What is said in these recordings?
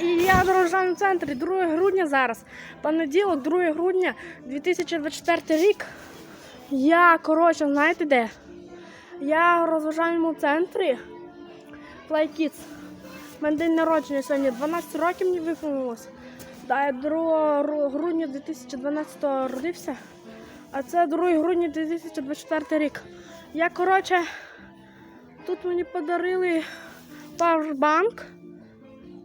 І я в розважальному центрі 2 грудня зараз. Понеділок, 2 грудня 2024 рік. Я, коротше, знаєте де? Я в розважальному центрі Play Kids. У мене день народження сьогодні. 12 років мені виповнилось. Да, я 2 грудня 2012 родився. А це 2 грудня 2024 рік. Я, коротше, тут мені подарили павербанк.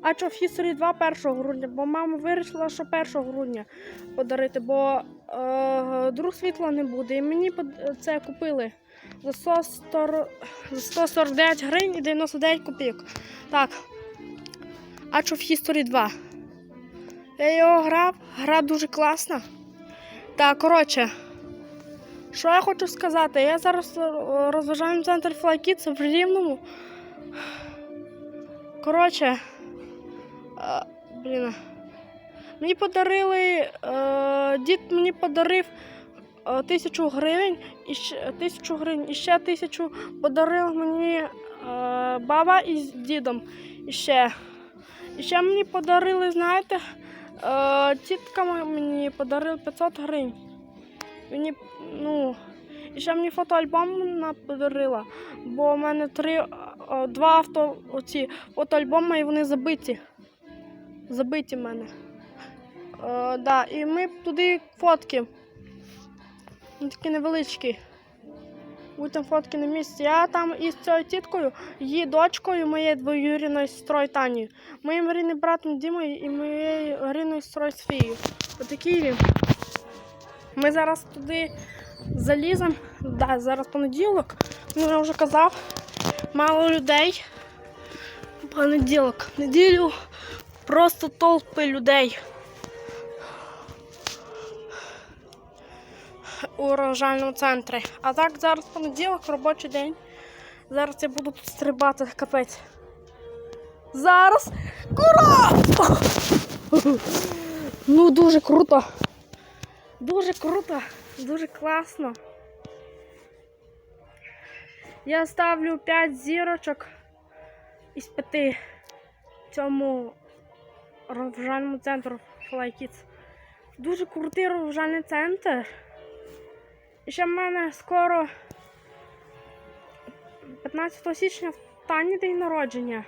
А в History 2 1 грудня, бо мама вирішила, що 1 грудня подарити, бо е, друг світла не буде. І мені це купили за 100 149 гривень і 99 копійок. Так. А що в History 2? Я його грав, гра дуже класна. Так, коротше. Що я хочу сказати? Я зараз е, розважаю центр Kids в Рівному. Коротше, блін. Мені подарили, е, дід мені подарив е, тисячу гривень і ще тисячу гривень, і ще тисячу подарив мені е, баба із дідом. І ще. І ще мені подарили, знаєте, е, тітка мені подарила 500 гривень. Мені, ну, і ще мені фотоальбом подарила, бо в мене три, два авто, оці фотоальбоми, і вони забиті. Забиті в мене. Е, да, і ми туди фотки. Такі невеличкі. Будь там фотки на місці. Я там із цією тіткою, її дочкою, моєю двоюрідною сестрою Танією, моїм рідним братом Дімою і моєю рідною сестрою Софією. Отакі він. Ми зараз туди заліземо. Да, зараз понеділок. Ну, я вже казав. Мало людей. Понеділок. Неділю просто толпи людей. У розважальному центрі. А так зараз понеділок, робочий день. Зараз я буду тут стрибати капець. Зараз. Кура! Ну, дуже круто. Дуже круто, дуже класно. Я ставлю 5 зірочок із 5 цьому розважальному центру Kids. Дуже крутий розважальний центр. І ще в мене скоро 15 січня в Тані день народження.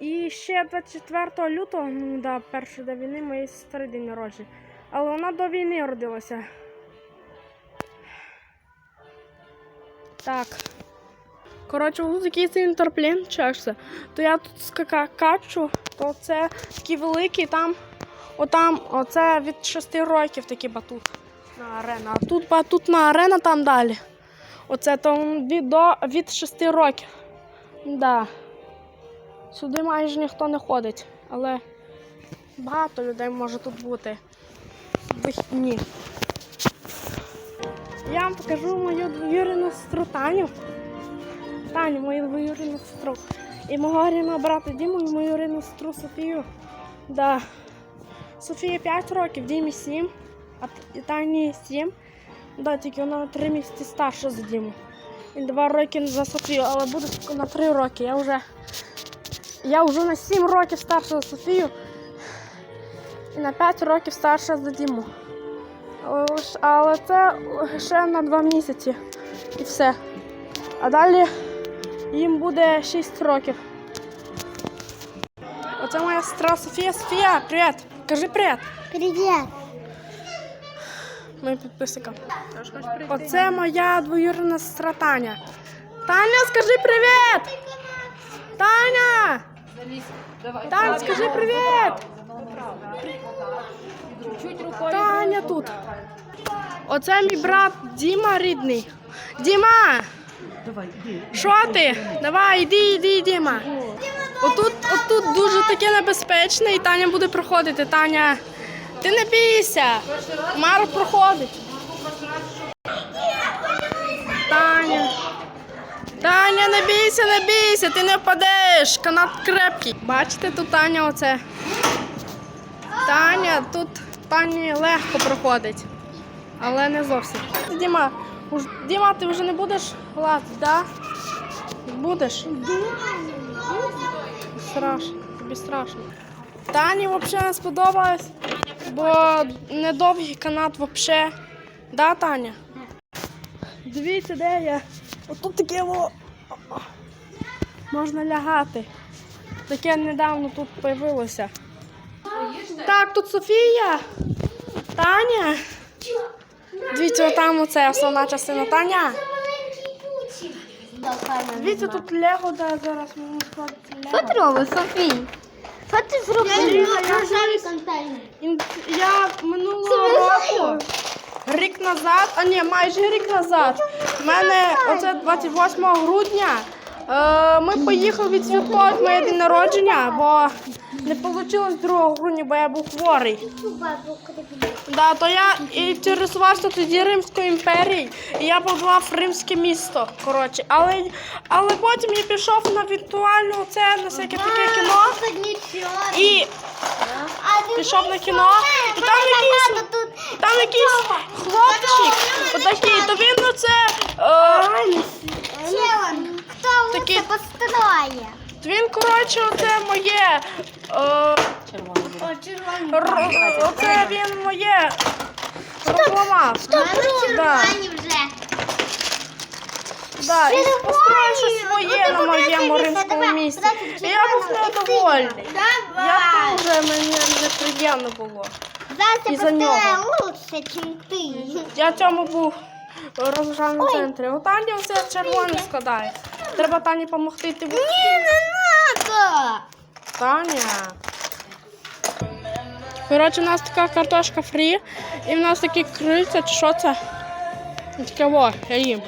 І ще 24 лютого, ну да, перший до війни, моєї сестри день народження. Але вона до війни родилася. Так. Коротше, ось такий цей інтерплін чешся. То я тут скака качу, то це такий великий, там, отам, оце від 6 років такий батут на арена. А тут батутна арена там далі. Оце там від, до, від 6 років. Да. Сюди майже ніхто не ходить, але багато людей може тут бути. Вихідні. Я вам покажу мою двоюрідну сестру Таню. Таню, мою двоюрідну сестру. І мого рідного брата Діму і мою рідну сестру Софію. Да. Софія 5 років, Дімі 7, а Тані 7. Да, тільки вона на 3 місяці старша за Діму. І 2 роки за Софію, але буде на 3 роки. Я вже, я вже на 7 років старша за Софію і на 5 років старша за Діму. Але, це лише на 2 місяці і все. А далі їм буде 6 років. Оце моя сестра Софія. Софія, привіт! Кажи привіт! Привет. Моїм підписникам. Оце моя двоюрідна сестра Таня. Таня, скажи привіт! Таня! Таня, скажи привіт! Таня тут. Оце мій брат Діма рідний. Діма! Що ти? Давай, іди, іди, Діма. Отут, отут дуже таке небезпечне, і Таня буде проходити. Таня, ти не бійся. Мар проходить. Таня. Таня, не бійся, не бійся, ти не впадеш. Канат крепкий. Бачите, тут Таня оце. Таня, тут Тані легко проходить. Але не зовсім. Діма, Діма, ти вже не будеш гладити, да? Будеш? Страшно, тобі страшно. Тані взагалі не сподобалось, бо недовгий канат взагалі. Да, Таня? Дивіться, де я. Отут таке во. Можна лягати. Таке недавно тут появилося. Так, тут Софія. Таня. Дивіться, там оце основна частина. Таня. Дивіться, тут Лего, де зараз можна сходити Що Лего. ти робиш, Софій? Що ти зробив? Ін- Я минулого року, рік назад, а ні, майже рік назад, в мене оце 28 грудня. Е, ми поїхали відсвяткувати моє день народження, бо не вийшло 2 грудня, бо я був хворий. Да, то я інтересувався тоді Римською імперією, і я побував в римське місто. Коротше, але, але потім я пішов на віртуальну це на всяке таке кіно. І пішов на кіно, і там якийсь, там якийсь хлопчик, отакий, то він ну це. Е, Хто Такі- це построє? він, коротше, оце моє. Е, р- оце він моє. Розламав. Да. Червоні вже. Да, і Червоні! построїв щось своє Ну, на моєму римському місці. давай, І я був недовольний. Давай. Я дуже мені неприємно було. Зася Із-за нього. построє лучше, ніж ти. Я цьому був в розважальному центрі. У Тані все червоне складає. Треба Тані допомогти. Ти... Ні, не треба. Таня. Коротше, у нас така картошка фрі, і в нас такі крильця, чи що це? Таке во, я їм.